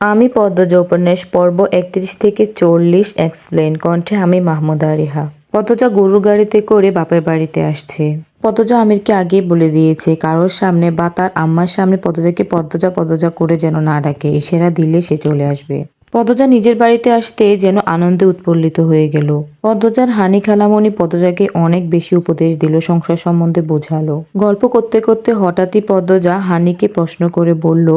আমি পদ্মজ উপন্যাস পর্ব একত্রিশ থেকে চল্লিশ এক্সপ্লেন কণ্ঠে আমি মাহমুদা রিহা। পদ্মজা গরুর গাড়িতে করে বাপের বাড়িতে আসছে। পদ্মজা আমিরকে আগেই বলে দিয়েছে, কারোর সামনে বা তার আম্মার সামনে পদ্মজাকে পদ্মজা পদ্মজা করে যেন না ডাকে, ইশারা দিলে সে চলে আসবে। পদ্মজা নিজের বাড়িতে আসতে যেন আনন্দে উৎফুল্লিত হয়ে গেল। পদ্মজার হানি খালামণি পদ্মজাকে অনেক বেশি উপদেশ দিল, সংসার সম্বন্ধে বোঝালো। গল্প করতে করতে হঠাৎই পদ্মজা হানিকে প্রশ্ন করে বলল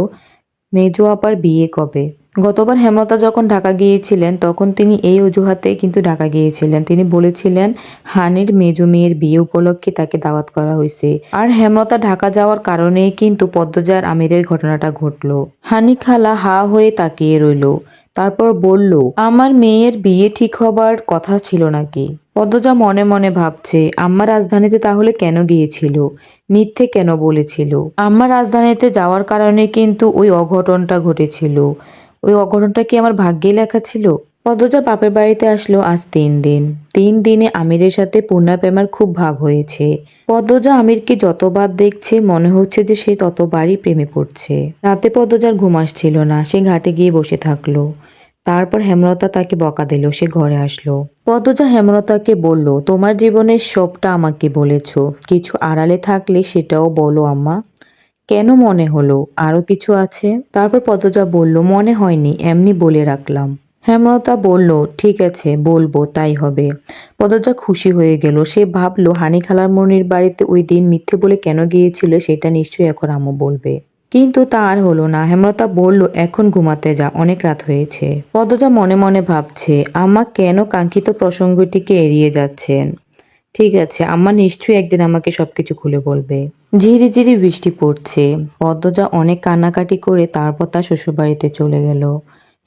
মেজো আপার বিয়ে কবে? গতবার হেমলতা যখন ঢাকা গিয়েছিলেন, তখন তিনি এই অজুহাতে কিন্তু ঢাকা গিয়েছিলেন। তিনি বলেছিলেন, হানির মেজো মেয়ের বিয়ে উপলক্ষে তাকে দাওয়াত করা হয়েছে। আর হেমলতা ঢাকা যাওয়ার কারণে কিন্তু পদ্মজার আমিরের ঘটনাটা ঘটলো। হানি খালা হা হয়ে তাকিয়ে রইল। তারপর বলল, আমার মেয়ের বিয়ে ঠিক হবার কথা ছিল নাকি? পদ্মজা মনে মনে ভাবছে, আম্মা রাজধানীতে তাহলে কেন গিয়েছিল? মিথ্যে কেন বলেছিল? আম্মা রাজধানীতে যাওয়ার কারণে কিন্তু ওই অঘটনটা ঘটেছিল। ওই অঘটনটা কি আমার ভাগ্যে লেখা ছিল? পদ্মজা বাপের বাড়িতে আসলো আজ তিন দিন। তিন দিনে আমিরের সাথে পূর্ণা প্রেমার খুব ভাব হয়েছে। পদ্মজা আমিরকে যতবার দেখছে, মনে হচ্ছে যে সে ততবারই প্রেমে পড়ছে। রাতে পদ্মজার ঘুম আসছিল না, সে ঘাটে গিয়ে বসে থাকল। তারপর হেমলতা তাকে বকা দিল, সে ঘরে আসলো। পদ্মজা হেমলতাকে বলল, তোমার জীবনের সবটা আমাকে বলেছ। কিছু আড়ালে থাকলে সেটাও বলো আম্মা। কেন মনে হলো? আরও কিছু আছে? তারপর পদ্মজা বলল, মনে হয়নি, এমনি বলে রাখলাম। হেমলতা বলল, ঠিক আছে, বলব, তাই হবে। পদ্মজা খুশি হয়ে গেল। সে ভাবলো, হানি খালার মনির বাড়িতে ওই দিন মিথ্যে বলে কেন গিয়েছিল সেটা নিশ্চয়ই এখন আম্মু বলবে। কিন্তু তা আর হলো না। হেমলতা বলল, এখন ঘুমাতে যা, অনেক রাত হয়েছে। পদ্মজা মনে মনে ভাবছে, আম্মা কেন কাঙ্ক্ষিত প্রসঙ্গটিকে এড়িয়ে যাচ্ছেন? ঠিক আছে, আম্মা নিশ্চয়ই একদিন আমাকে সবকিছু খুলে বলবে। ঝিরি ঝিরি বৃষ্টি পড়ছে। পদ্মজা অনেক কান্নাকাটি করে তারপর তার শ্বশুরবাড়িতে চলে গেল।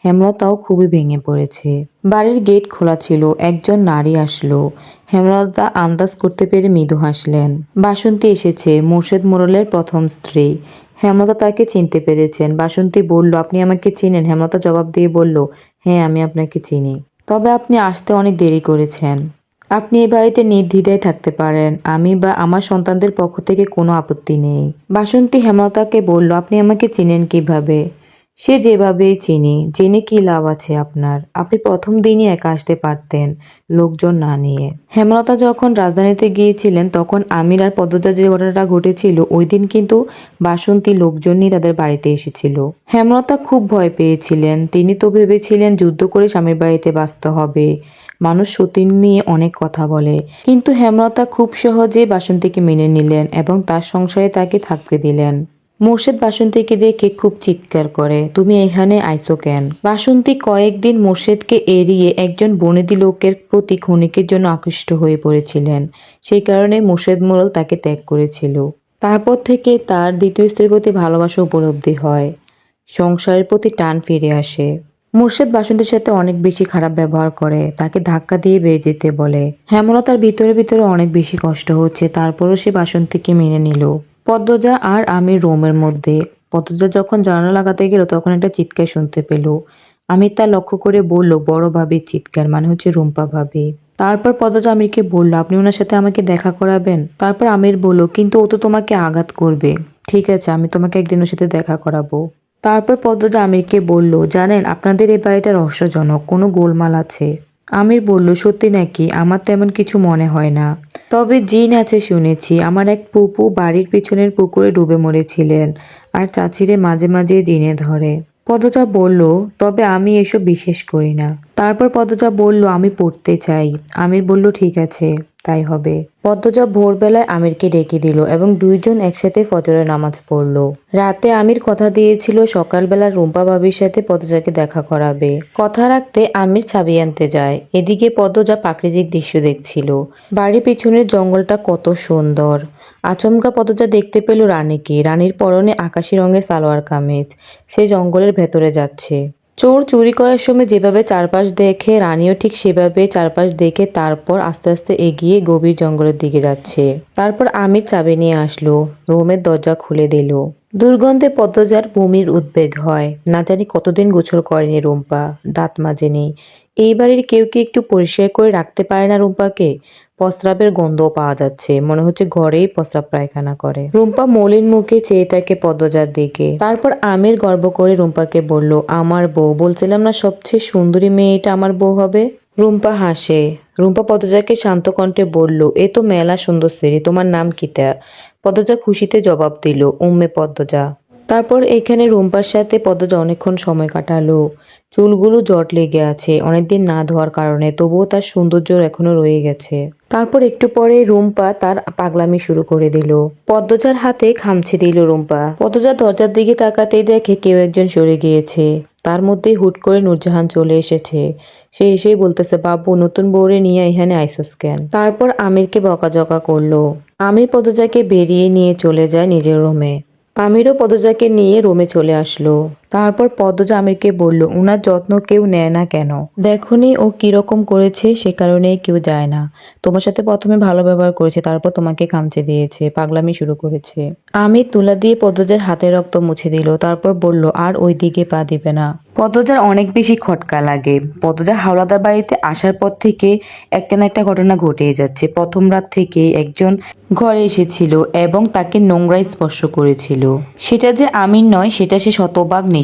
হেমলতাও খুবই ভেঙে পড়েছে। বাড়ির গেট খোলা ছিল, একজন নারী আসলো। হেমলতা আন্দাজ করতে পেরে মৃদু হাসলেন। বাসন্তী এসেছে, মোর্শেদ মোড়লের প্রথম স্ত্রী। হেমলতা তাকে চিনতে পেরেছেন। বাসন্তী বলল, আপনি আমাকে চিনেন। হেমলতা জবাব দিয়ে বলল হ্যাঁ আমি আপনাকে চিনি। তবে আপনি আসতে অনেক দেরি করেছেন। আপনি এই বাড়িতে নির্দ্বিধায় থাকতে পারেন। আমি বা আমার সন্তানদের পক্ষ থেকে কোনো আপত্তি নেই। বাসন্তী হেমলতাকে বলল, আপনি আমাকে চিনেন কীভাবে? সে যেভাবেই চিনি, জেনে কি লাভ আছে আপনার? আপনি প্রথম দিনই একা আসতে পারতেন লোকজন না নিয়ে। হেমলতা যখন রাজধানীতে গিয়েছিলেন, তখন আমির আর পদ্মতা যে ঘটনাটা ঘটেছিল, ওই দিন কিন্তু বাসন্তী লোকজন নিয়ে তাদের বাড়িতে এসেছিল। হেমলতা খুব ভয় পেয়েছিলেন। তিনি তো ভেবেছিলেন, যুদ্ধ করে স্বামীর বাড়িতে বাঁচতে হবে। মানুষ সতীন নিয়ে অনেক কথা বলে। কিন্তু হেমলতা খুব সহজে বাসন্তীকে মেনে নিলেন এবং তার সংসারে তাকে থাকতে দিলেন। মোর্শেদ বাসন্তীকে দেখে খুব চিৎকার করে, তুমি এখানে আইসো কেন? বাসন্তী কয়েকদিন মোর্শেদকে এড়িয়ে একজন বনেদি লোকের প্রতি ক্ষণিকের জন্য আকৃষ্ট হয়ে পড়েছিলেন। সেই কারণে মোর্শেদ মোড়ল তাকে ত্যাগ করেছিল। তারপর থেকে তার দ্বিতীয় স্ত্রীর প্রতি ভালোবাসা উপলব্ধি হয়। সংসারের প্রতি টান ফিরে আসে। মুর্শেদ বাসন্তীর সাথে অনেক বেশি খারাপ ব্যবহার করে। তাকে ধাক্কা দিয়ে বেরিয়ে যেতে বলে। হেমলতার ভিতরে ভিতরে অনেক বেশি কষ্ট হচ্ছে। তারপরও সে বাসন্তীকে মেনে নিল। পদ্মজা আর আমি রোমের মধ্যে। পদ্মজা যখন জানালা লাগাতে গেল, তখন একটা চিৎকার শুনতে পেল। আমি তা লক্ষ্য করে বলল, বড় ভাবির চিৎকার মানে হচ্ছে রুম্পা ভাবে। তারপর পদ্মজা আমিরকে বলল, আপনি ওনার সাথে আমাকে দেখা করাবেন? তারপর আমির বলল, কিন্তু ও তো তোমাকে আঘাত করবে। ঠিক আছে, আমি তোমাকে একদিন ওর সাথে দেখা করাবো। তারপর পদ্মজা আমিরকে বলল, জানেন, আপনাদের এই বাড়িটা রহস্যজনক। কোনো গোলমাল আছে। আমির বলল, সত্যি নাকি? আমার তেমন কিছু মনে হয় না। তবে জিন আছে শুনেছি, আমার এক পুপু বাড়ির পিছনের পুকুরে ডুবে মরেছিলেন আর চাচিরে মাঝে মাঝে জিনে ধরে। পদজা বলল, তবে আমি এসব বিশেষ করি না। তারপর পদজা বলল, আমি পড়তে চাই। আমির বলল, ঠিক আছে। তাই হবে। পদ্মজা ভোরবেলায় আমিরকে ডেকে দিল এবং দুইজন একসাথে ফজরের নামাজ পড়ল। রাতে আমির কথা দিয়েছিল সকালবেলা রুম্পা ভাবির সাথে পদ্মজাকে দেখা করাবে। কথা রাখতে আমির ছাবি আনতে যায়। এদিকে পদ্মজা প্রাকৃতিক দৃশ্য দেখছিল। বাড়ির পিছনের জঙ্গলটা কত সুন্দর। আচমকা পদ্মজা দেখতে পেল রানীকে। রানীর পরনে আকাশি রঙের সালোয়ার কামিজ। সে জঙ্গলের ভেতরে যাচ্ছে। চোর চুরি করার সময় যেভাবে চারপাশ দেখে, রানীও ঠিক সেভাবে চারপাশ দেখে তারপর আস্তে আস্তে এগিয়ে গভীর জঙ্গলের দিকে যাচ্ছে। তারপর আমির চাবি নিয়ে আসলো, রুমের দরজা খুলে দিল। দুর্গন্ধে পদ্মজার বমির উদ্বেগ হয়। না জানি কতদিন গোসল করেনি রুম্পা, দাঁত মাজেনি। এই বাড়ির কেউ কি একটু পরিষ্কার করে রাখতে পারে না রুম্পাকে? প্রস্রাবের গন্ধও পাওয়া যাচ্ছে। মনে হচ্ছে ঘরেই প্রস্রাব পায়খানা করে। রুম্পা মলিন মুখে চেয়ে থাকে পদ্মজার দিকে। তারপর আমির গর্ব করে রুম্পাকে বলল, আমার বউ, বলছিলাম না সবচেয়ে সুন্দরী মেয়েটা আমার বউ হবে? রুম্পা হাসে। রুম্পা পদ্মজাকে শান্ত কণ্ঠে বলল, এ তো মেলা সুন্দর সেরি তোমার নাম কিতা পদ্মজা খুশিতে জবাব দিল, উম্মে পদ্মজা। তারপর এখানে রুম্পার সাথে পদ্মজা অনেকক্ষণ সময় কাটালো। চুলগুলো জট লেগে আছে, অনেকদিন না ধোয়ার কারণে, তবুও তার সৌন্দর্য এখনও রয়ে গেছে। তারপর একটু পরে রুম্পা তার পাগলামি শুরু করে দিল। পদ্মজার হাতে খামছে দিল রুম্পা। পদ্মজা দরজার দিকে তাকাতেই দেখে কেউ একজন সরে গিয়েছে। তার মধ্যে হুট করে নূরজাহান চলে এসেছে। সে এসেই বলতেছে, বাবু, নতুন বউরে নিয়ে এখানে আইসোস কেন? তারপর আমিরকে বকাঝকা করল। আমির পদজাকে বেরিয়ে নিয়ে চলে যায় নিজের রুমে। আমিরও পদজাকে নিয়ে রোমে চলে আসলো। তারপর পদ্মজা আমিরকে বলল, উনার যত্ন কেউ নেয় না কেন? দেখনি, ও কীরকম করেছে সে কারণে কেউ যায় না। তোমার সাথে প্রথমে ভালো ব্যবহার করেছে, তারপর তোমাকে খামচে দিয়েছে, পাগলামি শুরু করেছে। আমির তুলা দিয়ে পদ্মজার হাতে রক্ত মুছে দিল, তারপর বলল, আর ওই দিকে পা দিবে না। পদ্মজার অনেক বেশি খটকা লাগে। পদ্মজা হাওলাদার বাড়িতে আসার পর থেকে একটা না একটা ঘটনা ঘটে যাচ্ছে। প্রথম রাত থেকে একজন ঘরে এসেছিল এবং তাকে নোংরায় স্পর্শ করেছিল। সেটা যে আমির নয়, সেটা সে শতভাগ নিশ্চিত।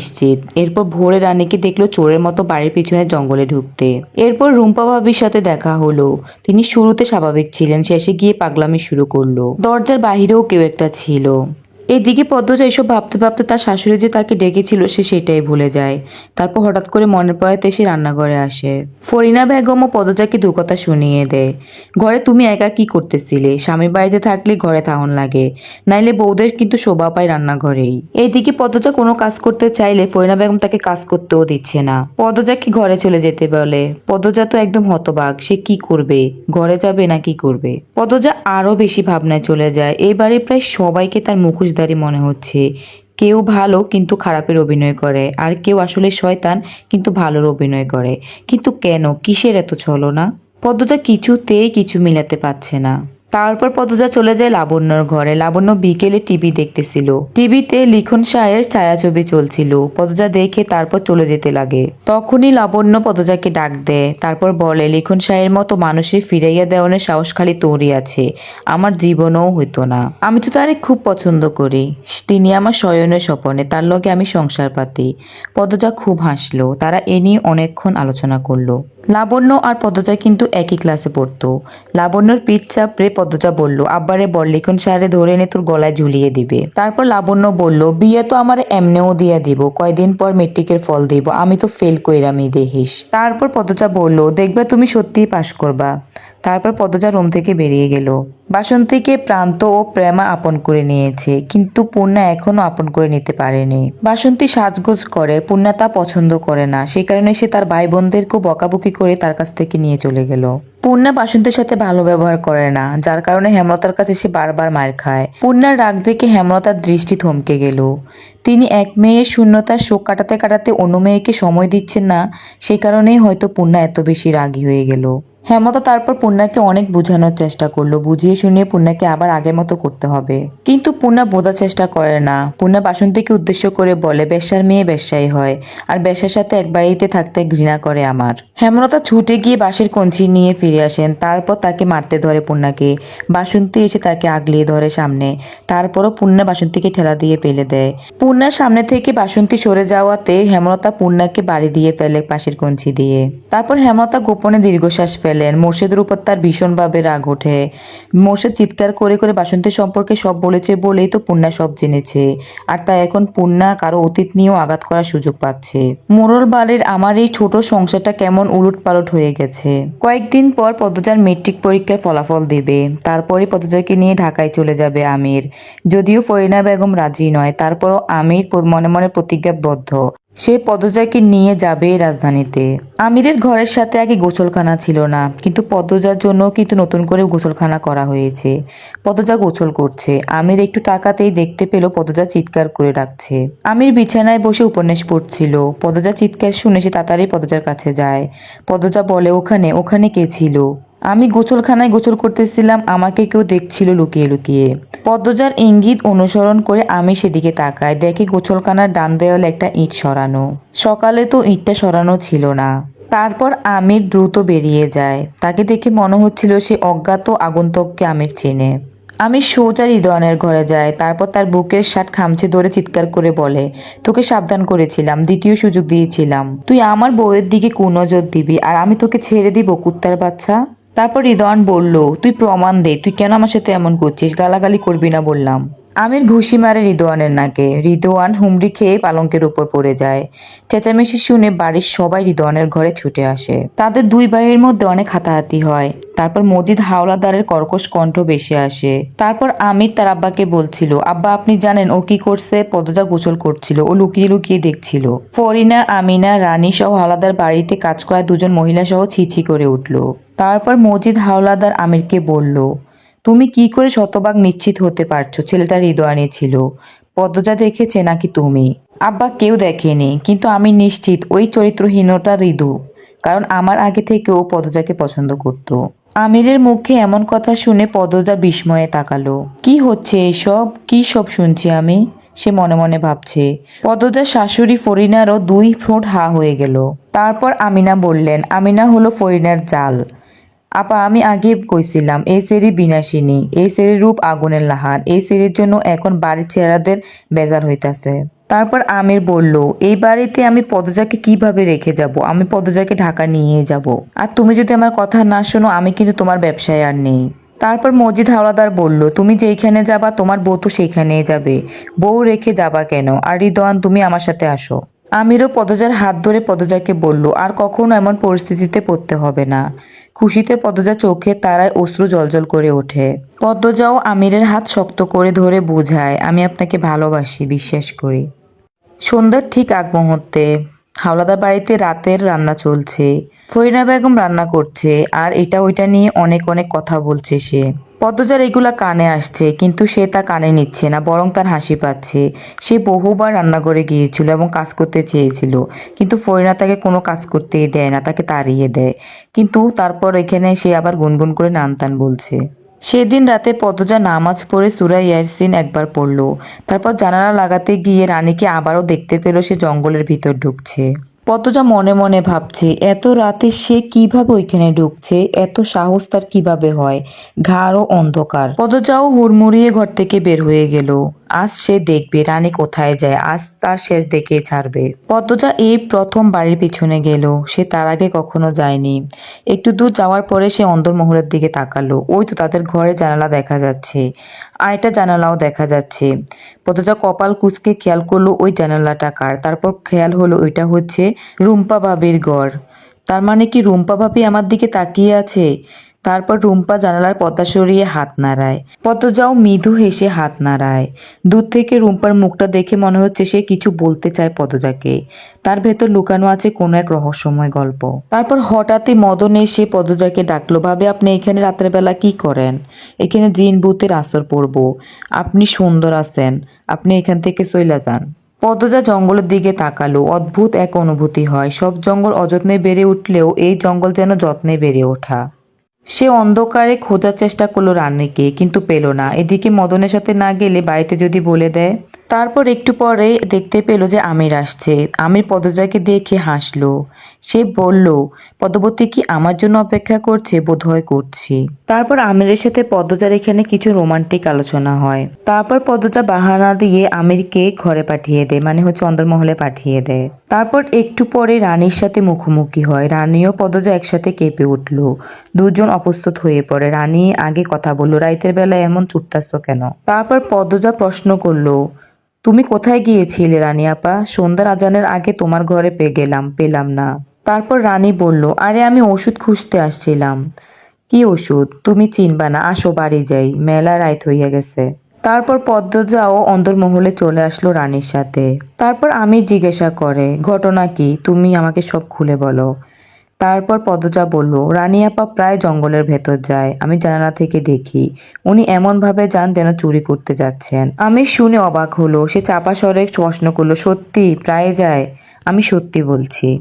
এরপর ভোরে রানীকে দেখল চোরের মতো বাড়ির পিছনে জঙ্গলে ঢুকতে। এরপর রুম্পা ভাবির সাথে দেখা হলো। তিনি শুরুতে স্বাভাবিক ছিলেন, শেষে গিয়ে পাগলামি শুরু করল। দরজার বাহিরেও কেউ একটা ছিল। এদিকে পদ্মজা এসব ভাবতে ভাবতে তার শাশুড়ি যে তাকে ডেকেছিল, সে সেটাই ভুলে যায়। তারপর হঠাৎ করে মনে পড়াতে সে রান্নাঘরে আসে। ফরিনা বেগমও পদ্মজাকে দু কথা শুনিয়ে দেয়। ঘরে তুমি একা কি করতেছিলে? স্বামীর বাড়িতে থাকলে ঘরে থাউন লাগে। নাইলে বউদের কিন্তু শোভা পায় রান্নাঘরেই। এইদিকে পদ্মজা কোনো কাজ করতে চাইলে ফরিনা বেগম তাকে কাজ করতেও দিচ্ছে না। পদ্মজাকে ঘরে চলে যেতে বলে? পদ্মজা তো একদম হতবাক। সে কি করবে? ঘরে যাবে না কি করবে? পদ্মজা আরও বেশি ভাবনায় চলে যায়। এবারে প্রায় সবাইকে তার মুখোশধারী মনে হচ্ছে। কেউ ভালো কিন্তু খারাপের অভিনয় করে, আর কেউ আসলে শয়তান কিন্তু ভালোর অভিনয় করে। কিন্তু কেন? কিসের এত ছলনা? পদ্মটা কিছুতেই কিছু মিলাতে পারছে না। তারপর পদজা চলে যায় লাবণ্যর ঘরে। লাবণ্য বিকেলে টিভি দেখতেছিল। টিভিতে লিখন শাহের ছায়াছবি চলছিল। পদজা দেখে তারপর চলে যেতে লাগে। তখনই লাবণ্য পদজাকে ডাক দেয়। তারপর বলে, লিখন শাহের মতো মানুষের ফিরাইয়া দেওয়ানোর সাহস খালি তোরই আছে। আমার জীবনও হইতো না। আমি তো তারে খুব পছন্দ করি। তিনি আমার শয়নের স্বপনে, তার লগে আমি সংসার পাতি। পদজা খুব হাসলো। তারা এ নিয়ে অনেকক্ষণ আলোচনা করল। লাবণ্য আর পদজা কিন্তু একই ক্লাসে পড়তো। লাবণ্যর পিঠ চাপড়ে পদ্মজা বলল, আব্বারে বল, লিখন সারে ধরে এনে তোর গলায় ঝুলিয়ে দিবে। তারপর লাবণ্য বলল, বিয়ে তো আমার এমনেও দিয়া দিব, কয়দিন পর মেট্রিকের ফল দিব, আমি তো ফেল কইরামি দেহিস। তারপর পদ্মজা বলল, দেখবে তুমি সত্যিই পাশ করবা। তারপর পদ্মজা রুম থেকে বেরিয়ে গেল। বাসন্তীকে প্রান্ত ও প্রেমা আপন করে নিয়েছে, কিন্তু পূর্ণা এখনও আপন করে নিতে পারেনি। বাসন্তী সাজগোজ করে, পূর্ণা তা পছন্দ করে না সেই কারণে সে তার ভাই বোনদেরকেও বকাবকি করে তার কাছ থেকে নিয়ে চলে গেল। পূর্ণা বাসন্তীর সাথে ভালো ব্যবহার করে না, যার কারণে হেমলতার কাছে সে বারবার মার খায়। পূর্ণার রাগ দেখে হেমলতার দৃষ্টি থমকে গেল। তিনি এক মেয়ের শূন্যতার শোক কাটাতে কাটাতে অন্য মেয়েকে সময় দিচ্ছেন না সেই কারণেই হয়তো পূর্ণা এত বেশি রাগী হয়ে গেল। হেমতা তারপর পূর্ণাকে অনেক বোঝানোর চেষ্টা করল, বুঝিয়ে শুনিয়ে পূর্ণাকে আবার আগের মতো করতে হবে। কিন্তু পূর্ণা বোঝার চেষ্টা করে না। পূর্ণা বাসন্তীকে উদ্দেশ্য করে বলে, বেশ্যার মেয়ে বেশ্যাই হয়, আর বেশ্যার সাথে এক বাড়িতে থাকতে ঘৃণা করে আমার। হেমলতা ছুটে গিয়ে বাঁশের কঞ্চি নিয়ে ফিরে আসেন, তারপর তাকে মারতে ধরে পূর্ণাকে। বাসন্তী এসে তাকে আগলিয়ে ধরে সামনে, তারপরও পূর্ণা বাসন্তীকে ঠেলা দিয়ে ফেলে দেয়। পূর্ণার সামনে থেকে বাসন্তী সরে যাওয়াতে হেমলতা পূর্ণাকে বাড়ি দিয়ে ফেলে পাশের কঞ্চি দিয়ে। তারপর হেমলতা গোপনে দীর্ঘশ্বাস ফেলেন মোর্শেদের উপর তার ভীষণভাবে রাগ ওঠে। মোর্শেদ চিৎকার করে করে বাসন্তী সম্পর্কে সব বলেছে বলেই তো পূর্ণা সব জেনেছে। আর তাই এখন পূর্ণা কারও অতীত নিয়েও আঘাত করার সুযোগ পাচ্ছে। মোরল বাড়ির আমার এই ছোট সংসারটা কেমন উলট পালট হয়ে গেছে। কয়েকদিন পর পদ্মজার মেট্রিক পরীক্ষায় ফলাফল দেবে। তারপরে পদ্মজাকে নিয়ে ঢাকায় চলে যাবে আমির। যদিও ফরিনা বেগম রাজি নয়, তারপরও আমির মনে মনে প্রতিজ্ঞাবদ্ধ। সে পদজাকে নিয়ে যাবে রাজধানীতে। আমিরের ঘরের সাথে আগে গোসলখানা ছিল না, কিন্তু পদজার জন্য কিন্তু নতুন করে গোসলখানা করা হয়েছে। পদজা গোসল করছে। আমির একটু তাকাতেই দেখতে পেল পদজা চিৎকার করে ডাকছে। আমির বিছানায় বসে উপন্যাস পড়ছিল। পদজা চিৎকার শুনে সে তাড়াতাড়ি পদজার কাছে যায়। পদজা বলে, ওখানে ওখানে কে ছিল? আমি গোসলখানায় গোসল করতেছিলাম, আমাকে কেউ দেখছিল লুকিয়ে লুকিয়ে। পদ্মজার ইঙ্গিত অনুসরণ করে আমি সেদিকে তাকাই, দেখি গোসলখানার ডান দেওয়ালে একটা ইট সরানো। সকালে তো ইটটা সরানো ছিল না। তারপর আমির দ্রুত বেরিয়ে যায়। তাকে দেখে মনে হচ্ছিল সে অজ্ঞাত আগন্তককে আমির চেনে। আমি সোজা রিদওয়ানের ঘরে যাই তারপর তার বুকের শার্ট খামচে ধরে চিৎকার করে বলে, তোকে সাবধান করেছিলাম, দ্বিতীয় সুযোগ দিয়েছিলাম। তুই আমার বউয়ের দিকে কুনজর দিবি আর আমি তোকে ছেড়ে দিব, কুত্তার বাচ্চা। তারপর রিদওয়ান বলল, তুই প্রমাণ দে, তুই কেন আমার সাথে এমন করছিস? গালাগালি করবি না, বললাম। আমির ঘুষি মারে রিদোয়ানের নাকে। রিদোয়ান হুমড়ি খেয়ে পালঙ্কের উপর পড়ে যায়। চেঁচামেচি শুনে বাড়ির সবাই রিদোয়ানের ঘরে ছুটে আসে। তাদের দুই ভাইয়ের মধ্যে অনেক হাতাহাতি হয়। তারপর মজিদ হাওলাদারের কর্কশ কণ্ঠ বেশি আসে। তারপর আমির তার আব্বাকে বলছিল, আব্বা, আপনি জানেন ও কি করছে? পদজা গোসল করছিল। ও লুকিয়ে লুকিয়ে দেখছিল। ফরিনা, আমিনা রানী সহ হাওলাদার বাড়িতে কাজ করা দুজন মহিলা সহ ছিছি করে উঠল। তারপর মজিদ হাওলাদার আমিরকে বলল, তুমি কি করে শতভাগ নিশ্চিত হতে পারছ? ছেলেটা হৃদয়ানি ছিল। পদ্মজা দেখেছে নাকি তুমি? আব্বা, কেউ দেখেনি, কিন্তু আমি নিশ্চিত ওই চরিত্রহীনটা ঋদু কারণ আমার আগে থেকে ও পদজাকে পছন্দ করত। আমিরের মুখে এমন কথা শুনে পদজা বিস্ময়ে তাকালো। কি হচ্ছে এসব? কি সব শুনছি আমি? সে মনে মনে ভাবছে। পদজার শাশুড়ি ফরিনারও দুই ফোঁট হা হয়ে গেল। তারপর আমিনা বললেন, আমিনা হলো ফরিনার জাল। আপা, আমি আগে কইছিলাম, এই সেরি বিনাশিনী, এই সেরির রূপ আগুনের লাহান, এই সেরির জন্য এখন বাড়ির চেহারাদের বেজার হইতাছে। তারপর আমির বলল, এই বাড়িতে আমি পদজাকে কীভাবে রেখে যাব? আমি পদজাকে ঢাকা নিয়ে যাব। আর তুমি যদি আমার কথা না শোনো, আমি কিন্তু তোমার ব্যবসায় আর নেই। তারপর মজিদ হাওলাদার বলল, তুমি যেইখানে যাবা, তোমার বউ তো সেইখানেই যাবে। বউ রেখে যাবা কেন? আর রিদওয়ান, তুমি আমার সাথে আসো। আমিরও পদজার হাত ধরে পদজাকে বলল, আর কখনো এমন পরিস্থিতিতে পড়তে হবে না। খুশিতে পদজা চোখে তারায় অশ্রু জলজল করে ওঠে। পদ্মজাও আমিরের হাত শক্ত করে ধরে বোঝায়, আমি আপনাকে ভালোবাসি, বিশ্বাস করি। সন্ধ্যার ঠিক আগ মুহূর্তে হাওলাদার বাড়িতে রাতের রান্না চলছে। ফরিনা বেগম রান্না করছে আর এটা ওইটা নিয়ে অনেক অনেক কথা বলছে সে। পদ্মজার এগুলা কানে আসছে, কিন্তু সে তা কানে নিচ্ছে না, বরং তার হাসি পাচ্ছে। সে বহুবার রান্নাঘরে গিয়েছিল এবং কাজ করতে চেয়েছিল, কিন্তু ফরিনা তাকে কোনো কাজ করতেই দেয় না, তাকে তাড়িয়ে দেয়। কিন্তু তারপর এখানে সে আবার গুনগুন করে নানতান বলছে। সেদিন রাতে পদজা নামাজ পড়ে সুরা ইয়ারসিন একবার পড়ল। তারপর জানালা লাগাতে গিয়ে রানীকে আবারও দেখতে পেল সে জঙ্গলের ভিতর ঢুকছে। পদজা মনে মনে ভাবছে, এত রাতে সে কীভাবে ওইখানে ঢুকছে? এত সাহস তার কীভাবে হয়? ঘাড় ও অন্ধকার। পদজাও হুড়মুড়িয়ে ঘর থেকে বের হয়ে গেল। আজ সে দেখবে রানী কোথায় যায়, আজ তার শেষ দেখে ছাড়বে। পদ্মজা এই প্রথম বাড়ির পিছনে গেল, সে তার আগে কখনো যায়নি। একটু দূর যাওয়ার পরে সে অন্দরমহলের দিকে তাকালো। ওই তো তাদের ঘরে জানালা দেখা যাচ্ছে, আরেকটা জানালাও দেখা যাচ্ছে। পদ্মজা কপাল কুচকে খেয়াল করল ওই জানালাটা কার, তারপর খেয়াল হলো ওইটা হচ্ছে রুম্পা ভাবির ঘর। তার মানে কি রুম্পা ভাবি আমার দিকে তাকিয়ে আছে? তারপর রুম্পা জানালার পর্দা সরিয়ে হাত নাড়ায়। পদ্মজাও মৃদু হেসে হাত নাড়ায়। দূর থেকে রুম্পার মুখটা দেখে মনে হচ্ছে সে কিছু বলতে চায় পদজাকে তার ভেতর লুকানো আছে কোনো এক রহস্যময় গল্প। তারপর হঠাৎই মদন এসে পদজাকে ডাকলো, ভাবে, আপনি এখানে রাতের বেলা কি করেন? এখানে জিন ভূতের আসর পড়ব। আপনি সুন্দর আছেন। আপনি এখান থেকে চইলা যান। পদজা জঙ্গলের দিকে তাকালো। অদ্ভুত এক অনুভূতি হয়। সব জঙ্গল অযত্নে বেড়ে উঠলেও এই জঙ্গল যেন যত্নে বেড়ে ওঠা। সে অন্ধকারে খোঁজার চেষ্টা করল রানীকে কিন্তু পেল না। এদিকে মদনের সাথে না গেলে বাড়িতে যদি বলে দেয় তারপর একটু পরে দেখতে পেল যে আমির আসছে। আমির পদজাকে দেখে হাসলো। সে বলল পদবতী কি আমার জন্য অপেক্ষা করছে? বোধহয় করছি। তারপর আমিরের সাথে পদ্মজার এখানে কিছু রোমান্টিক আলোচনা হয়। তারপর পদ্মজা বাহানা দিয়ে আমিরকে ঘরে পাঠিয়ে দেয় মানে হচ্ছে অন্দরমহলে পাঠিয়ে দেয়। তারপর একটু পরে রানীর সাথে মুখোমুখি হয়। রানী ও পদ্মজা একসাথে কেঁপে উঠল। দুজন অপ্রস্তুত হয়ে পড়ে। রানী আগে কথা বলল, রাইতের বেলা এমন চুটতাস্ত কেন? তারপর পদ্মজা প্রশ্ন করল তুমি কোথায় গিয়েছিলে, রানী আপা? সন্ধ্যার আজানের আগে তোমার ঘরে পেয়ে গেলাম, পেলাম না। তারপর রানী বলল, আরে আমি ওষুধ খুঁজতে আসছিলাম। কি ওষুধ? তুমি চিনবা না, আসো বাড়ি যাই, মেলা রাইত হইয়া গেছে। তারপর পদ্মজাও অন্দরমহলে চলে আসলো রানীর সাথে। তারপর আমি জিজ্ঞাসা করে, ঘটনা কি? তুমি আমাকে সব খুলে বলো। তারপর পদ্মজা বলল, রানী আপা প্রায় জঙ্গলের ভেতর যায়, আমি জানালা থেকে দেখি, উনি এমনভাবে যান যেন চুরি করতে যাচ্ছেন। আমি শুনে অবাক হলো, সে চাপা স্বরে প্রশ্ন করল, সত্যি, প্রায় যায়? আমি সত্যি বলছি।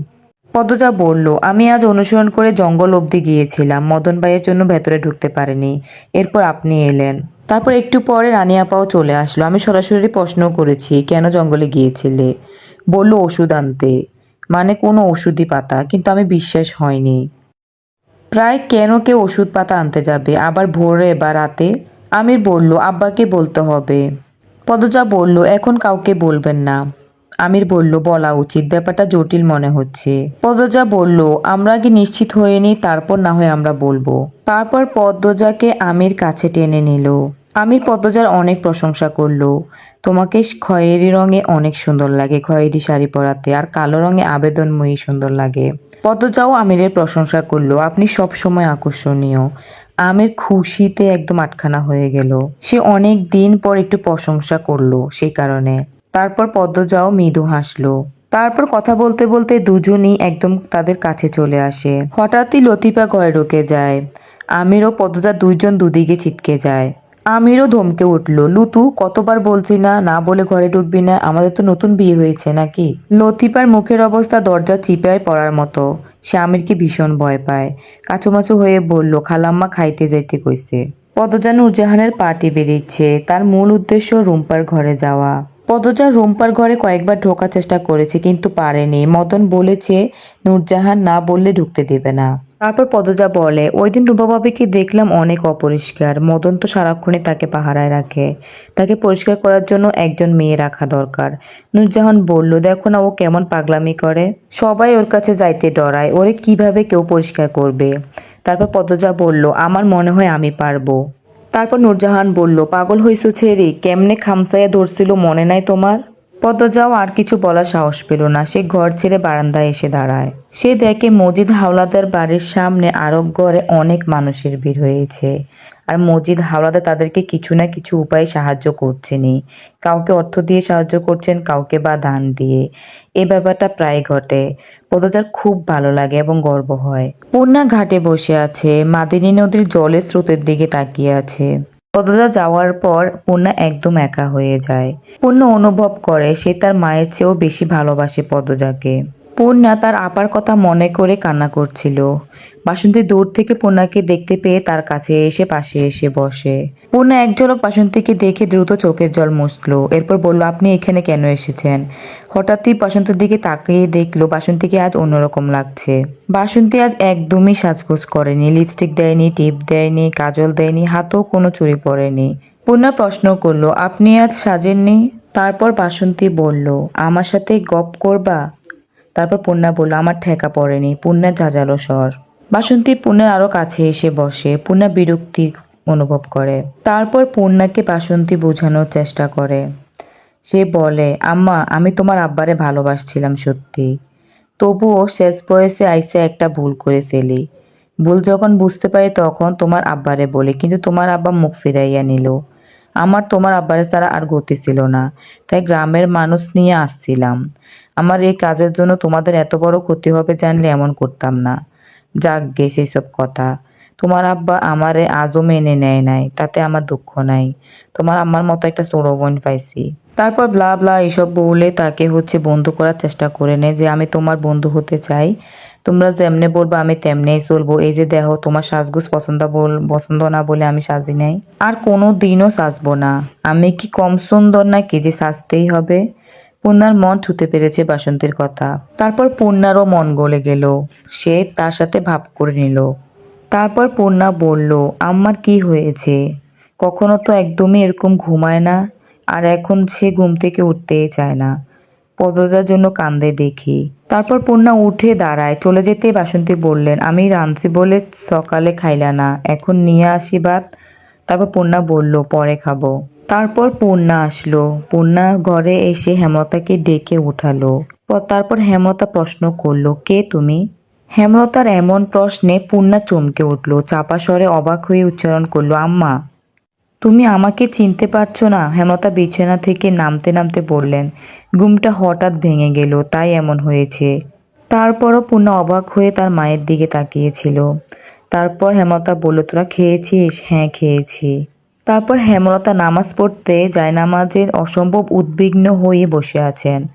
পদ্মজা বলল, আমি আজ অনুসরণ করে জঙ্গল অবধি গিয়েছিলাম, মদন ভাইয়ের জন্য ভেতরে ঢুকতে পারিনি। এরপর আপনি এলেন। তারপর একটু পরে রানী আপাও চলে আসলো। আমি সরাসরি প্রশ্ন করেছি, কেন জঙ্গলে গিয়েছিলে? বলল, ওষুধ আনতে। মানে কোনো ওষুধই পাতা, কিন্তু আমি বিশ্বাস হয়নি। প্রায় কেন কেউ ওষুধ পাতা আনতে যাবে? আবার ভোরে বা রাতে? আমির বলল, আব্বাকে বলতে হবে। পদজা বলল, এখন কাউকে বলবেন না। আমির বলল, বলা উচিত, ব্যাপারটা জটিল মনে হচ্ছে। পদজা বলল, আমরা আগে নিশ্চিত হয়ে নিই, তারপর না হয় আমরা বলব। তারপর পদ্মজাকে আমির কাছে টেনে নিল। আমির পদ্মজার অনেক প্রশংসা করল। তোমাকে খয়েরি রঙে অনেক সুন্দর লাগে। খয়েরি শাড়ি পরাতে আর কালো রঙে আবেদনময়ী সুন্দর লাগে। পদ্মজাও আমিরের প্রশংসা করল, আপনি সব সময় আকর্ষণীয়। আমির খুশিতে একদম আটখানা হয়ে গেল। সে অনেক দিন পর একটু প্রশংসা করল সেই কারণে। তারপর পদ্মজাও মৃদু হাসলো। তারপর কথা বলতে বলতে দুজনই একদম তাদের কাছে চলে আসে। হঠাৎই লতিফা ঘরে ঢুকে যায়। আমির ও পদ্মজা দুইজন দুদিকে ছিটকে যায়। আমিরও ধমকে উঠল, লুতু, কতবার বলছি না? না বলে ঘরে ঢুকবি না? আমাদের তো নতুন বিয়ে হয়েছে নাকি? লতিফার মুখের অবস্থা দরজা চিপায় পড়ার মতো। সে আমিরকে ভীষণ ভয় পায়। কাচুমাচু হয়ে বলল, খালাম্মা খাইতে যাইতে কইছে। পদজা নুরজাহানের পার্টি বেরিয়েছে তার মূল উদ্দেশ্য রুম্পার ঘরে যাওয়া। পদজা রুম্পার ঘরে কয়েকবার ঢোকার চেষ্টা করেছে কিন্তু পারেনি। মদন বলেছে, নূরজাহান না বললে ঢুকতে দেবে না। তারপর পদজা বলে ওই দিন রূপাবাবিকে দেখলাম অনেক অপরিষ্কার। মদন তো সারাক্ষণই তাকে পাহারায় রাখে। তাকে পরিষ্কার করার জন্য একজন মেয়ে রাখা দরকার। নূরজাহান বলল, দেখো না, ও কেমন পাগলামি করে। সবাই ওর কাছে যাইতে ডরায়। ওরে কীভাবে কেউ পরিষ্কার করবে? তারপর পদজা বলল, আমার মনে হয় আমি পারব। তারপর নূরজাহান বলল, পাগল হইছো ছেড়ে, কেমনে খামসাইয়া ধরছিল মনে নাই তোমার? পদ্মজাও আর কিছু বলার সাহস পেল না। সে ঘর ছেড়ে বারান্দায় এসে দাঁড়ায়। সে দেখে মজিদ হাওলাদার বাড়ির সামনে আরব ঘরে অনেক মানুষের ভিড় হয়েছে। আর মজিদ হাওলাদার তাদেরকে কিছু না কিছু উপায়ে সাহায্য করছেনই। কাউকে অর্থ দিয়ে সাহায্য করছেন, কাউকে বা দান দিয়ে। এ ব্যাপারটা প্রায় ঘটে। পদজার খুব ভালো লাগে এবং গর্ব হয়। পূর্ণা ঘাটে বসে আছে। মাদিনী নদীর জলের স্রোতের দিকে তাকিয়ে আছে। পদজা যাওয়ার পর পূর্ণা একদম একা হয়ে যায়। পূর্ণ অনুভব করে সে তার মায়ের চেয়েও বেশি ভালোবাসে পদজাকে পূর্ণা তার আপার কথা মনে করে কান্না করছিল। বাসন্তী দূর থেকে পূর্ণাকে দেখতে পেয়ে তার কাছে এসে পাশে এসে বসে। পূর্ণা এক বাসন্তীকে দেখে দ্রুত চোখের জল মুছলো। এরপর বলল, আপনি এখানে কেন এসেছেন? হঠাৎই বাসন্তীর দিকে তাকিয়ে দেখল, বাসন্তীকে আজ অন্যরকম লাগছে। বাসন্তী আজ একদমই সাজগোজ করেনি। লিপস্টিক দেয়নি, টিপ দেয়নি, কাজল দেয়নি, হাতেও কোনো চুরি পরেনি। পূর্ণা প্রশ্ন করল, আপনি আজ সাজেননি? তারপর বাসন্তী বলল, আমার সাথে গপ করবা? তারপর পূর্ণা বলল, আমার ঠেকা পড়েনি। পূর্ণা ঝাঁঝালো স্বর। বাসন্তী পূর্ণার আরও কাছে এসে বসে। পূর্ণা বিরক্তি অনুভব করে। তারপর পূর্ণাকে বাসন্তী বোঝানোর চেষ্টা করে। সে বলে, আম্মা, আমি তোমার আব্বারে ভালোবাসছিলাম সত্যি। তবুও শেষ বয়সে আইসে একটা ভুল করে ফেলি। ভুল যখন বুঝতে পারি তখন তোমার আব্বারে বলি, কিন্তু তোমার আব্বা মুখ ফিরাইয়া নিল। আমার তোমার আব্বারে ছাড়া আর গতি ছিল না। তাই গ্রামের মানুষ নিয়ে আসছিলাম। আমার এই কাজের জন্য তোমাদের এত বড় ক্ষতি হবে জানলে এমন করতাম না। যাক গে সেসব কথা। তোমার আব্বা আমারে আজও মেনে নেয় নাই, তাতে আমার দুঃখ নাই। তোমার আম্মার মতো একটা ছোট বোন পাইছি। তারপর ব্লা ব্লা এসব বলে তাকে হচ্ছে বন্ধু করার চেষ্টা করে নেয় যে আমি তোমার বন্ধু হতে চাই। তোমরা যেমনে বলব, আমি তেমনেই চলবো। এই যে দেখো, তোমার সাজগোজ পছন্দ বল পছন্দ না বলে আমি সাজি নাই। আর কোনো দিনও সাজবো না। আমি কি কম সুন্দর নাকি যে সাজতেই হবে? পূর্ণার মন ছুতে পেরেছে বাসন্তীর কথা। তারপর পূর্ণারও মন গলে গেল। সে তার সাথে ভাব করে নিল। তারপর পূর্ণা বলল, আমার কি হয়েছে? কখনো তো একদমই এরকম ঘুমায় না। আর এখন সে ঘুম থেকে উঠতেই চায় না। পদজার জন্য কান্দে দেখি। তারপর পূর্ণা উঠে দাঁড়ায়। চলে যেতে বাসন্তী বললেন, আমি রাঁধছি বলে সকালে খাইলা না। এখন নিয়ে আসি ভাত। তারপর পূর্ণা বলল, পরে খাব। তারপর পূর্ণা আসলো। পূর্ণা ঘরে এসে হেমতাকে ডেকে উঠালো। তারপর হেমতা প্রশ্ন করল, কে তুমি? হেমলতার এমন প্রশ্নে পূর্ণা চমকে উঠল। চাপা স্বরে অবাক হয়ে উচ্চারণ করল, আম্মা। তুমি আমাকে চিনতে পারছ না হেমতা বিছানা থেকে নামতে নামতে বললেন। ঘুমটা হঠাৎ ভেঙে গেল, তাই এমন হয়েছে। তারপরও পূর্ণা অবাক হয়ে তার মায়ের দিকে তাকিয়েছিল। তারপর হেমতা বলল, তোরা খেয়েছিস? হ্যাঁ খেয়েছি। তারপর হেমলতা নামাজ পড়তে জায়নামাজের অসম্ভব উদ্বিগ্ন হয়ে বসে আছেন।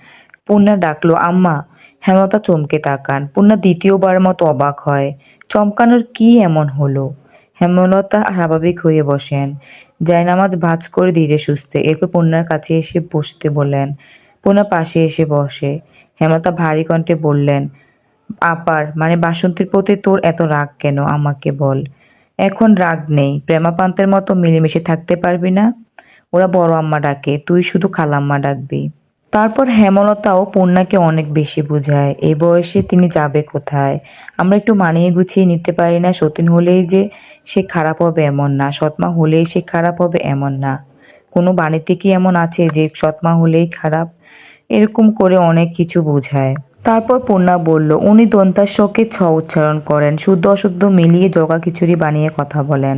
পূর্ণা ডাকলো, আম্মা। হেমতা চমকে তাকান। পূর্ণা দ্বিতীয়বার মতো অবাক হয়। চমকানোর কি এমন হলো? হেমলতা স্বাভাবিক হয়ে বসেন। জায়নামাজ ভাঁজ করে ধীরে সুস্থে। এরপর পূর্ণার কাছে এসে বসতে বললেন পূর্ণা পাশে এসে বসে। হেমতা ভারী কণ্ঠে বললেন, আপার মানে বাসন্তীর প্রতি তোর এত রাগ কেন, আমাকে বল। এখন রাগ নেই, প্রেমাপান্তের মতো মিলেমিশে থাকতে পারবি না। ওরা বড় আম্মা ডাকে, তুই শুধু খালাম্মা ডাকবি। তারপর হেমলতাও পূর্ণাকে অনেক বেশি বোঝায়। এই বয়সে তিনি যাবে কোথায়? আমরা একটু মানিয়ে গুছিয়ে নিতে পারি না। সতীন হলেই যে সে খারাপ হবে এমন না। সৎমা হলেই সে খারাপ হবে এমন না। কোনো বাণীতে কি এমন আছে যে সৎমা হলেই খারাপ? এরকম করে অনেক কিছু বোঝায়। তারপর পূর্ণা বলল, উনি দন্তাস্বকে ছ উচ্চারণ করেন। শুদ্ধ অশুদ্ধ মিলিয়ে জগা খিচুড়ি বানিয়ে কথা বলেন।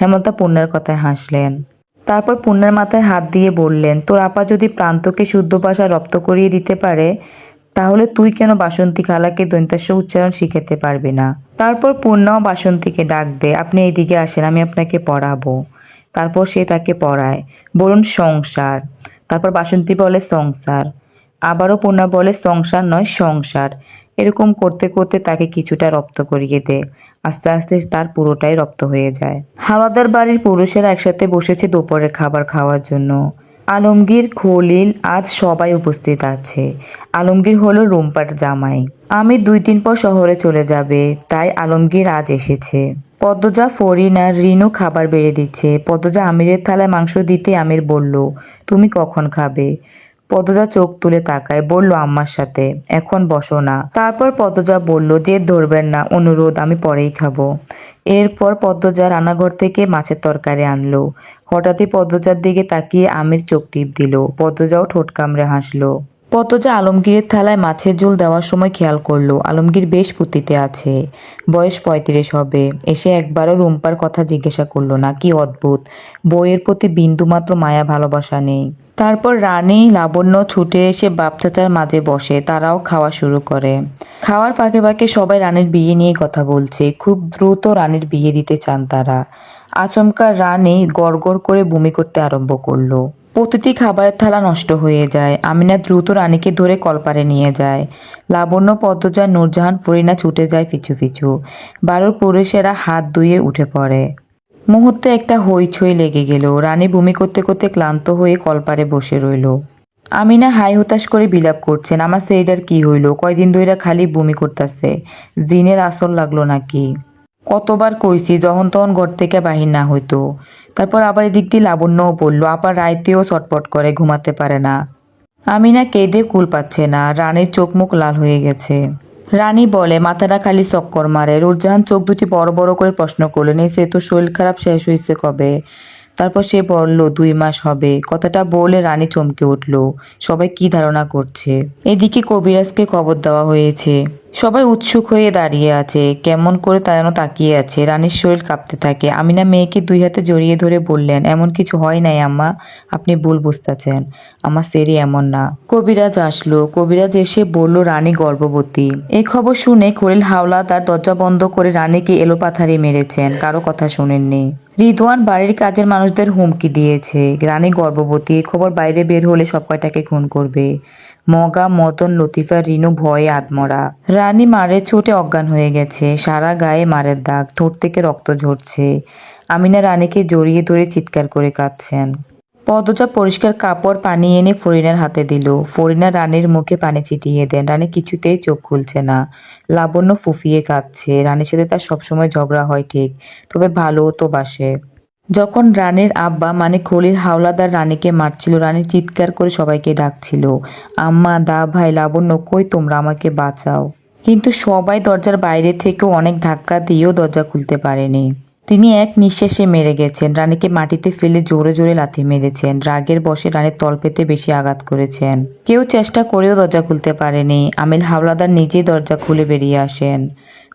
হেমন্তা পূর্ণার কথায় হাসলেন। তারপর পূর্ণার মাথায় হাত দিয়ে বললেন, তোর আপা যদি প্রান্তকে শুদ্ধ ভাষা রপ্ত করিয়ে দিতে পারে, তাহলে তুই কেন বাসন্তী খালাকে দন্তাস্ব উচ্চারণ শিখাতে পারবি না? তারপর পূর্ণাও বাসন্তীকে ডাক দে আপনি এইদিকে আসেন, আমি আপনাকে পড়াবো। তারপর সে তাকে পড়ায়, বলুন সংসার। তারপর বাসন্তী বলে, সংসার। আবারও পূর্ণা বলে, সংসার নয়, সংসার। এরকম করতে করতে তাকে কিছুটা রপ্ত করিয়ে দেয় আস্তে আস্তে তার পুরোটাই রপ্ত হয়ে যায়। হাওয়াদার বাড়ির পুরুষেরা একসাথে বসেছে দুপুরের খাবার খাওয়ার জন্য। আলমগীর, খলিল আজ সবাই উপস্থিত আছে। আলমগীর হলো রুম্পার জামাই। আমি দুই দিন পর শহরে চলে যাবে, তাই আলমগীর আজ এসেছে। পদ্মজা, ফরিন আর রিনু খাবার বেড়ে দিচ্ছে। পদ্মজা আমিরের থালায় মাংস দিতে আমির বলল, তুমি কখন খাবে? পদ্মজা চোখ তুলে তাকায়, বলল, আম্মার সাথে, এখন বসো না। তারপর পদ্মজা বলল, যে ধরবেন না, অনুরোধ, আমি পরেই খাব। এরপর পদ্মজা রান্নাঘর থেকে মাছের তরকারি আনলো। হঠাৎই পদ্মজার দিকে তাকিয়ে আমির চোখ টিপ দিল। পদ্মজাও ঠোঁট কামড়ে হাসলো। পদ্মজা আলমগীরের থালায় মাছের ঝোল দেওয়ার সময় খেয়াল করল, আলমগীর বেশ পুতিতে আছে। বয়স পঁয়ত্রিশ হবে। এসে একবারও রুম্পার কথা জিজ্ঞাসা করল না, কি অদ্ভুত! বইয়ের প্রতি বিন্দুমাত্র মায়া, ভালোবাসা নেই। তারপর রানী লাবণ্য ছুটে এসে বাপ চাচার মাঝে বসে, তারাও খাওয়া শুরু করে। খাওয়ার ফাঁকে ফাঁকে সবাই রানীর বিয়ে নিয়ে কথা বলছে। খুব দ্রুত রানীর বিয়ে দিতে চান তারা। আচমকা রানী গড়গড় করে বমি করতে আরম্ভ করল। প্রতিটি খাবারের থালা নষ্ট হয়ে যায়। আমিনা দ্রুত রানীকে ধরে কলপারে নিয়ে যায়। লাবণ্য, পদ্মজা, নূরজাহান, ফরিনা ছুটে যায় পিছু পিছু। বারোর পুরুষেরা হাত ধুয়ে উঠে পড়ে। মুহূর্তে একটা হইচই লেগে গেল। রানী বমি করতে করতে ক্লান্ত হয়ে কলপারে বসে রইল। আমিনা হাই হতাশ করে বিলাপ করছেন, আমার সেইটার কি হইল? কয়দিন ধইরা খালি বমি করতেছে। জিনের আসল লাগল নাকি? কতবার কইছি, যখন তখন ঘর থেকে বাহির না হইতো। তারপর আবার এদিক দিয়ে লাবণ্যও বলল, আবার রাইতেও চটপট করে, ঘুমাতে পারে না। আমিনা কেঁদে কুল পাচ্ছে না, রানীর চোখ মুখ লাল হয়ে গেছে। রানী বলে, মাথাটা খালি চক্কর মারে। রুরজাহান চোখ দুটি বড় বড় করে প্রশ্ন করলেন সে তো শরীর খারাপ, শেষ হয়েছে কবে? তারপর সে বলল, দুই মাস হবে। কথাটা বলে রানী চমকে উঠল। সবাই কি ধারণা করছে? এদিকে কবিরাজকে খবর দেওয়া হয়েছে। সবাই উৎসুক হয়ে দাঁড়িয়ে আছে। কেমন করে তা যেন তাকিয়ে আছে। রানীর শরীর কাঁপতে থাকে। আমিনা মেয়েকে দুই হাতে জড়িয়ে ধরে বললেন, এমন কিছু হয় নাই আম্মা, আপনি ভুল বুঝতেছেন। আমার সেরি এমন না। কবিরাজ আসলো। কবিরাজ এসে বলল, রানী গর্ভবতী। এই খবর শুনে খলিল হাওলা তার দরজা বন্ধ করে রানীকে এলোপাথারি মেরেছেন। কারও কথা শোনেননি। রিদওয়ান বাড়ির কাজের মানুষদের হুমকি দিয়েছে। রানী গর্ভবতী খবর বাইরে বের হলে সব কয়টাকে খুন করবে? মগা মতন লতিফা, রিনু ভয়ে আত্মরা রানী মারের চোটে অজ্ঞান হয়ে গেছে। সারা গায়ে মারের দাগ, ঠোঁট থেকে রক্ত ঝরছে। আমিনা রানীকে জড়িয়ে ধরে চিৎকার করে কাঁদছেন। পদজা পরিষ্কার কাপড়, পানি এনে ফরিনার হাতে দিল। ফরিনা রানীর মুখে পানি ছিটিয়ে দেন। রানী কিছুতেই চোখ খুলছে না। লাবণ্য ফুফিয়ে কাঁদছে। রানীর সাথে তার সবসময় ঝগড়া হয় ঠিক, তবে ভালো তো বাসে। যখন রানীর আব্বা মানে খলিল হাওলাদার রানীকে মারছিল, রানী চিৎকার করে সবাইকে ডাকছিল, আম্মা, দা ভাই, লাবণ্য, কই তোমরা? আমাকে বাঁচাও। কিন্তু সবাই দরজার বাইরে থেকেও অনেক ধাক্কা দিয়েও দরজা খুলতে পারেনি। তিনি এক নিঃশ্বাসে মেরে গেছেন। রানীকে মাটিতে ফেলে জোরে জোরে লাথি মেরেছেন। রাগের বসে রানীর তল পেতে বেশি আঘাত করেছেন। কেউ চেষ্টা করেও দরজা খুলতে পারেনি। আমিল হাওলাদার নিজেই দরজা খুলে বেরিয়ে আসেন।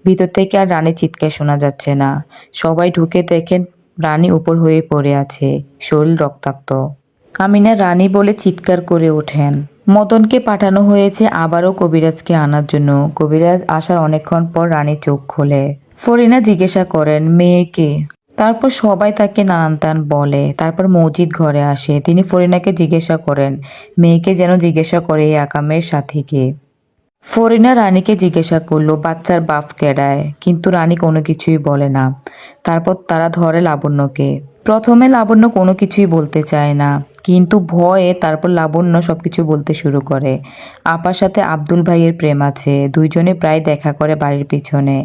ভিতর থেকে আর রানীর চিৎকার শোনা যাচ্ছে না। সবাই ঢুকে দেখেন রানী উপর হয়ে পড়ে আছে, শরীর রক্তাক্ত। আমিনা রানী বলে চিৎকার করে ওঠেন। মদনকে পাঠানো হয়েছে আবারও কবিরাজকে আনার জন্য। কবিরাজ আসার অনেকক্ষণ পর রানী চোখ খোলে। ফরিনা জিজ্ঞাসা করেন মেয়েকে তারপর সবাই তাকে নানান তান বলে। তারপর মসজিদ ঘরে আসে। তিনি ফরিনাকে জিজ্ঞাসা করেন মেয়েকে যেন জিজ্ঞাসা করে এই আকামের সাথীকে ফরিনা রানীকে জিজ্ঞাসা করল, বাচ্চার বাপ কেডায়? কিন্তু রানী কোনো কিছুই বলে না। তারপর তারা ধরে লাবণ্যকে। প্রথমে লাবণ্য কোনো কিছুই বলতে চায় না, কিন্তু ভয়ে তারপর লাবণ্য সবকিছু বলতে শুরু করে। আপার সাথে আব্দুল ভাইয়ের প্রেম আছে, দুইজনে প্রায় দেখা করে বাড়ির পিছনে।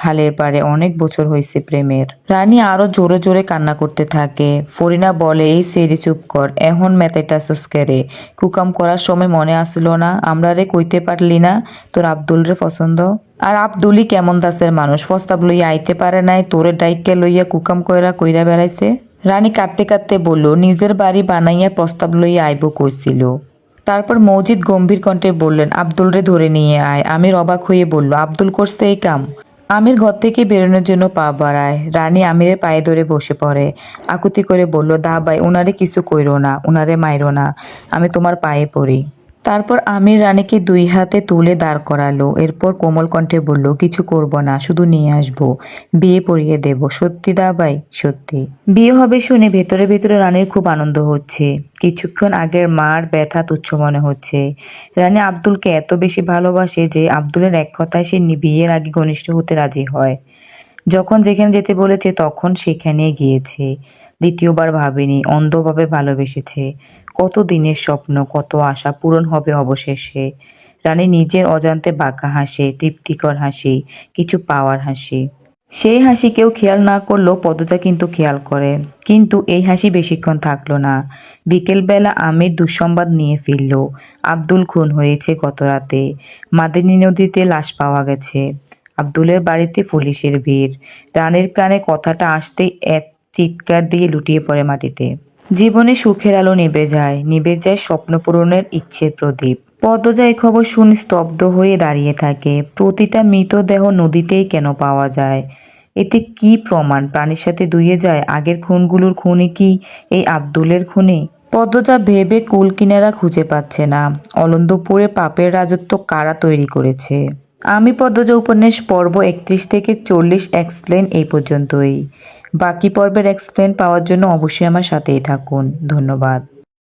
খালের পাড়ে অনেক বছর হয়েছে প্রেমের। রানী আরও জোরে জোরে কান্না করতে থাকে। ফরিনা বলে, এই সেরি, চুপ কর, এখন মেতাইতাসুস কেরে? কুকাম করার সময় মনে আসলো না, আমরা রে কইতে পারলি না, তোর আব্দুল রে পছন্দ? আর আব্দুলই কেমন দাসের মানুষ? প্রস্তাব লইয়া আইতে পারে নাই, তোরে ডাইকে লইয়া কুকাম কইরা কইরা বেড়াইছে। রানী কাঁদতে কাঁদতে বলল, নিজের বাড়ি বানাইয়া প্রস্তাব লইয়া আইব কইছিল। তারপর মৌজিদ গম্ভীর কণ্ঠে বললেন, আব্দুল রে ধরে নিয়ে আয়। আমির অবাক হয়ে বলল, আব্দুল করছে এই কাম? আমির ঘর থেকে বেরোনোর জন্য পা বাড়ায়। রানী আমিরের পায়ে ধরে বসে পড়ে। আকুতি করে বলল, দা ভাই ওনারে কিছু কইরো না ওনারে মাইরো না। আমি তোমার পায়ে পড়ি। তারপর আমির রানীকে দুই হাতে তুলে দাঁড় করালো। এরপর কোমল কণ্ঠে বলল, কিছু করব না, শুধু নিয়ে আসব। বিয়ে পড়িয়ে দেব। সত্যি দা ভাই? সত্যি। বিয়ে হবে শুনে ভেতরে ভেতরে রানীর খুব আনন্দ হচ্ছে। কিছুক্ষণ আগের মার ব্যথা তুচ্ছ মনে হচ্ছে। রানী আব্দুলকে এত বেশি ভালোবাসে যে আব্দুলের এক কথায় সে বিয়ের আগে ঘনিষ্ঠ হতে রাজি হয়। যখন যেখানে যেতে বলেছে তখন সেখানে গিয়েছে। দ্বিতীয়বার ভাবেনি, অন্ধভাবে ভালোবেসেছে। কত দিনের স্বপ্ন, কত আশা পূরণ হবে অবশেষে? রানী নিজের অজান্তে বাঁকা হাসে, তৃপ্তিকর হাসি, কিছু পাওয়ার হাসি। সেই হাসি কেউ খেয়াল না করলেও পদজা কিন্তু খেয়াল করে। কিন্তু এই হাসি বেশিক্ষণ থাকল না। বিকেলবেলা আমির দুঃসংবাদ নিয়ে ফিরল। আব্দুল খুন হয়েছে গত রাতে। মাদিনী নদীতে লাশ পাওয়া গেছে। আব্দুলের বাড়িতে পুলিশের ভিড়। রানের কানে কথাটা আসতেই এক চিৎকার দিয়ে লুটিয়ে পড়ে মাটিতে। জীবনে সুখের আলো নিভে যায় নিভে যায় স্বপ্ন পূরণের ইচ্ছের প্রদীপ। পদ্মজা এই খবর শুনে স্তব্ধ হয়ে দাঁড়িয়ে থাকে। প্রতিটা মৃতদেহ নদীতেই কেন পাওয়া যায়? এতে কি প্রমাণ? প্রাণীর সাথে দুইয়ে যায়? আগের খুনগুলোর খুনে কি এই আব্দুলের খুনে? পদ্মজা ভেবে কুল কিনারা খুঁজে পাচ্ছে না। অলন্দপুরে পাপের রাজত্ব কারা তৈরি করেছে? আমি পদ্মজা উপন্যাস পর্ব একত্রিশ থেকে চল্লিশ এক্সপ্লেন এই পর্যন্তই। বাকি পর্বের এক্সপ্লেন পাওয়ার জন্য অবশ্যই আমার সাথেই থাকুন। ধন্যবাদ।